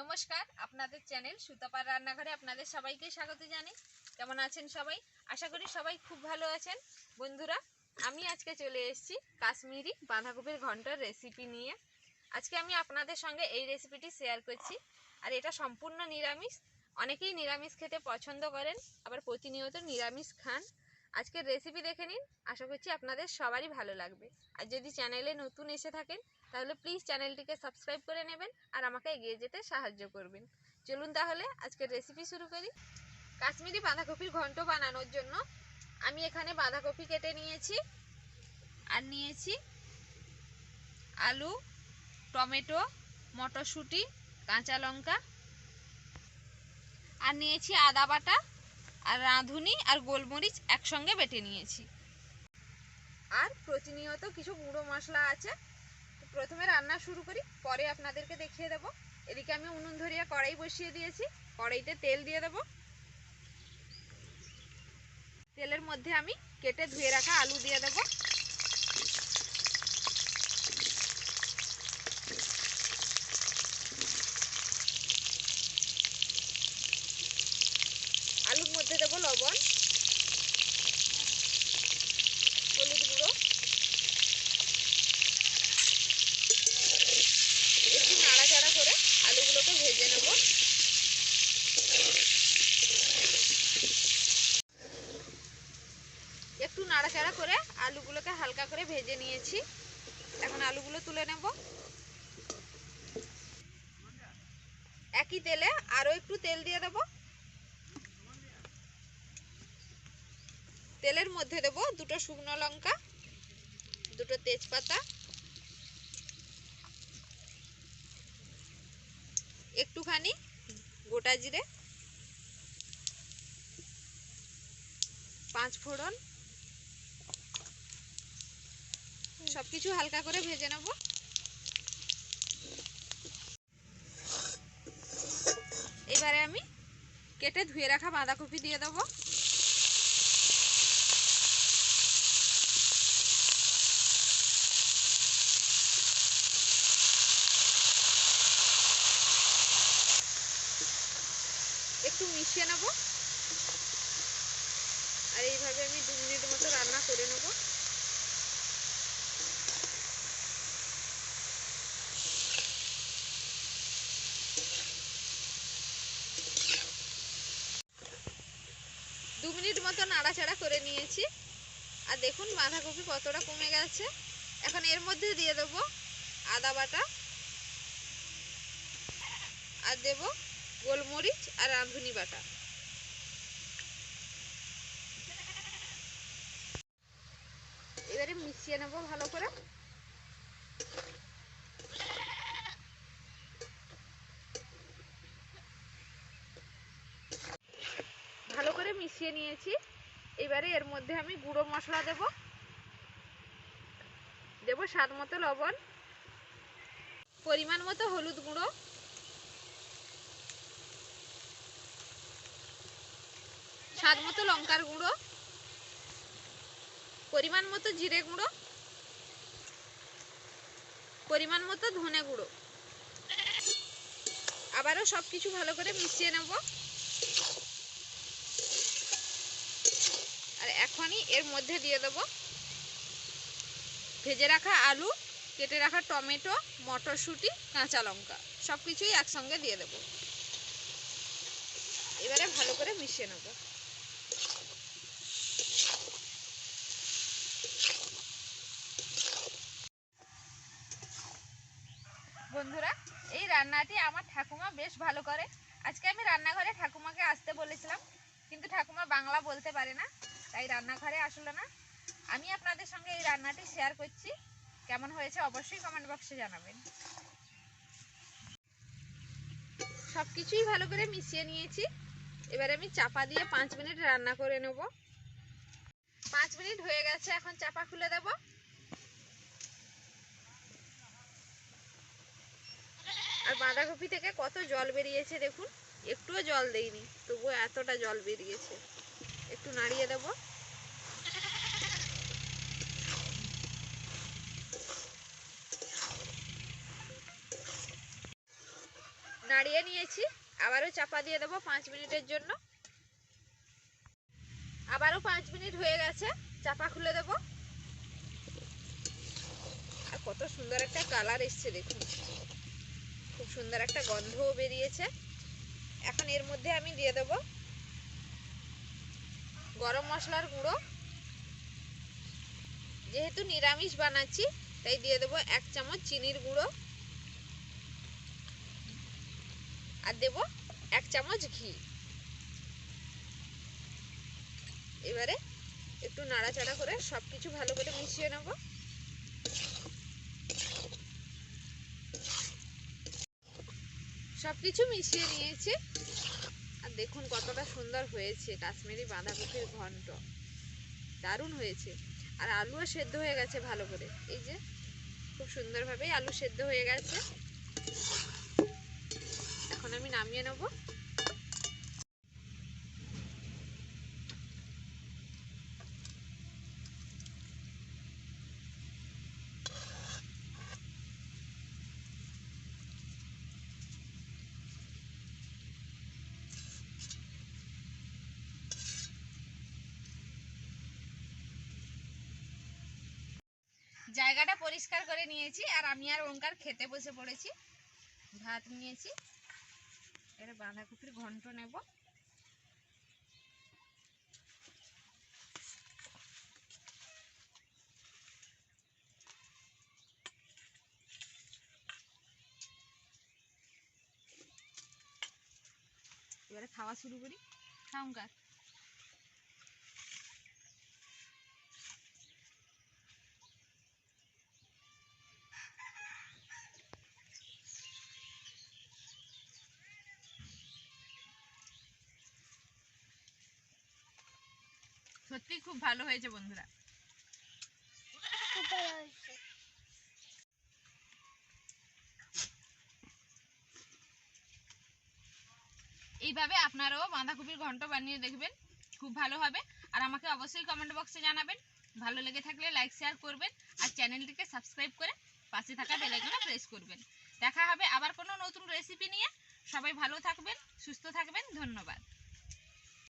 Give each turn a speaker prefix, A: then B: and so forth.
A: নমস্কার, আপনাদের চ্যানেল সুতাপার রান্নাঘরে আপনাদের সবাইকে স্বাগত জানাই। কেমন আছেন সবাই? আশা করি সবাই খুব ভালো আছেন। বন্ধুরা, আমি আজকে চলে এসেছি কাশ্মীরি বাঁধাকপির ঘণ্টার রেসিপি নিয়ে। আজকে আমি আপনাদের সঙ্গে এই রেসিপিটি শেয়ার করছি। আর এটা সম্পূর্ণ নিরামিষ। অনেকেই নিরামিষ খেতে পছন্দ করেন, আবার প্রতিনিয়ত নিরামিষ খান। আজকের রেসিপি দেখে নিন। আশা করছি আপনাদের সবারই ভালো লাগবে। আর যদি চ্যানেলে নতুন এসে থাকেন, তাহলে প্লিজ চ্যানেলটিকে সাবস্ক্রাইব করে নেবেন আর আমাকে এগিয়ে যেতে সাহায্য করবেন। চলুন তাহলে আজকের রেসিপি শুরু করি। কাশ্মীরি বাঁধাকপির ঘন্ট বানানোর জন্য আমি এখানে বাঁধাকপি কেটে নিয়েছি আর নিয়েছি আলু, টমেটো, মটরশুঁটি, কাঁচা লঙ্কা আর নিয়েছি আদা বাটা। আর রাঁধুনি আর গোলমরিচ একসঙ্গে বেটে নিয়েছি। আর প্রতিনিয়ত কিছু গুঁড়ো মশলা আছে। প্রথমে রান্না শুরু করি, পরে আপনাদেরকে দেখিয়ে দেব। এদিকে আমি উনুন ধরিয়া কড়াই বসিয়ে দিয়েছি, কড়াইতে তেল দিয়ে দেব। তেলের মধ্যে আমি কেটে ধুয়ে রাখা আলু দিয়ে দেব আলুর মধ্যে দেব লবণ হলুদ গুঁড়ো একটু নাড়াচাড়া করে আলুগুলোকে ভেজে নেব একটু নাড়াচাড়া করে আলুগুলোকে হালকা করে ভেজে নিয়েছি। এখন আলুগুলো তুলে নেব। একই তেলে আরও একটু তেল দিয়ে দেব। তেলের মধ্যে দেব দুটো শুকনো লঙ্কা, দুটো তেজপাতা। একটুখানি গোটা জিরে। পাঁচ ফোড়ন। সবকিছু হালকা করে ভেজে নেব। এবারে আমি কেটে ধুয়ে রাখা বাঁধাকপি দিয়ে দেবো। একটু মিশিয়ে নেব। আর এইভাবে আমি দু মিনিট মতো রান্না করে নেব। মিনিট মতো নাড়াচাড়া করে নিয়েছি। আর দেখুন, বাঁধাকপি কতটা কমে গেছে। এখন এর মধ্যে দিয়ে দেব আদা বাটা আর দেব গোলমরিচ আর রাঁধুনি বাটা। এবারে মিশিয়ে নেব ভালো করে ভালো করে মিশিয়ে নিয়েছি। এবারে এর মধ্যে আমি গুঁড়ো মশলা দেব। দেব স্বাদ মতো লবণ। পরিমাণ মতো হলুদ গুঁড়ো। স্বাদ মতো লঙ্কার গুঁড়ো। পরিমাণ মতো জিরে গুঁড়ো। পরিমাণ মতো ধনে গুঁড়ো। আবারও সব কিছু ভালো করে মিশিয়ে নেব আর এখনই এর মধ্যে দিয়ে দেব। ভেজে রাখা আলু, কেটে রাখা টমেটো, মটরশুঁটি, কাঁচা লঙ্কা সব কিছুই একসঙ্গে দিয়ে দেব। এবারে ভালো করে মিশিয়ে নেব। বন্ধুরা, এই রান্নাটি আমার ঠাকুমা বেশ ভালো করে। আজকে আমি রান্নাঘরে ঠাকুমাকে আসতে বলেছিলাম, কিন্তু ঠাকুমা বাংলা বলতে পারে না। তাই রান্নাঘরে আসলো না। আমি আপনাদের সঙ্গে এই রান্নাটি শেয়ার করছি। কেমন হয়েছে অবশ্যই কমেন্ট বক্সে জানাবেন। সব কিছুই ভালো করে মিশিয়ে নিয়েছি। এবার আমি চাপা দিয়ে পাঁচ মিনিট রান্না করে নেব। পাঁচ মিনিট হয়ে গেছে, এখন চাপা খুলে দেবো। আর বাঁধাকপি থেকে কত জল বেরিয়েছে দেখুন। একটুও জল দেইনি, তবুও এতটা জল বেরিয়েছে। একটু নাড়িয়ে দেব। নাড়িয়ে নিয়েছি, আবারও চাপা দিয়ে দেবো পাঁচ মিনিটের জন্য। আবারও পাঁচ মিনিট হয়ে গেছে, চাপা খুলে দেবো। আর কত সুন্দর একটা কালার এসছে দেখুন। খুব সুন্দর একটা গন্ধও বেরিয়েছে। এখন এর মধ্যে আমি দিয়ে দেবো গরম মশলার গুঁড়ো। যেহেতু নিরামিষ বানাচ্ছি, তাই দিয়ে দেবো এক চামচ চিনির গুঁড়ো। আর দেব এক চামচ ঘি। এবারে একটু নাড়াচাড়া করে সব কিছু ভালো করে মিশিয়ে নেব। সব কিছু মিশিয়ে নিয়েছি। দেখুন কতটা সুন্দর হয়েছে, কাশ্মীরি বাঁধাকপির ঘন্ট। দারুণ হয়েছে। আর আলুও সেদ্ধ হয়ে গেছে ভালো করে। এই যে, খুব সুন্দরভাবেই আলু সেদ্ধ হয়ে গেছে। এখন আমি নামিয়ে নেব। জায়গাটা পরিষ্কার করে নিয়েছি, আর আমি আর ওঙ্কার খেতে বসে পড়েছি। ভাত নিয়েছি, এবারে বাঁধাকপির ঘন্ট নেব। এবারে খাওয়া শুরু করি। খাওঙ্কার সত্যি খুব ভালো হয়েছে বন্ধুরা। এইভাবে আপনারাও বাঁধাকপির ঘন্ট বানিয়ে দেখবেন খুব ভালো হবে। আর আমাকে অবশ্যই কমেন্ট বক্সে জানাবেন। ভালো লেগে থাকলে লাইক শেয়ার করবেন আর চ্যানেলটিকে সাবস্ক্রাইব করে পাশে থাকা বেলাইকনে প্রেস করবেন। দেখা হবে আবার কোনো নতুন রেসিপি নিয়ে। সবাই ভালো থাকবেন সুস্থ থাকবেন ধন্যবাদ।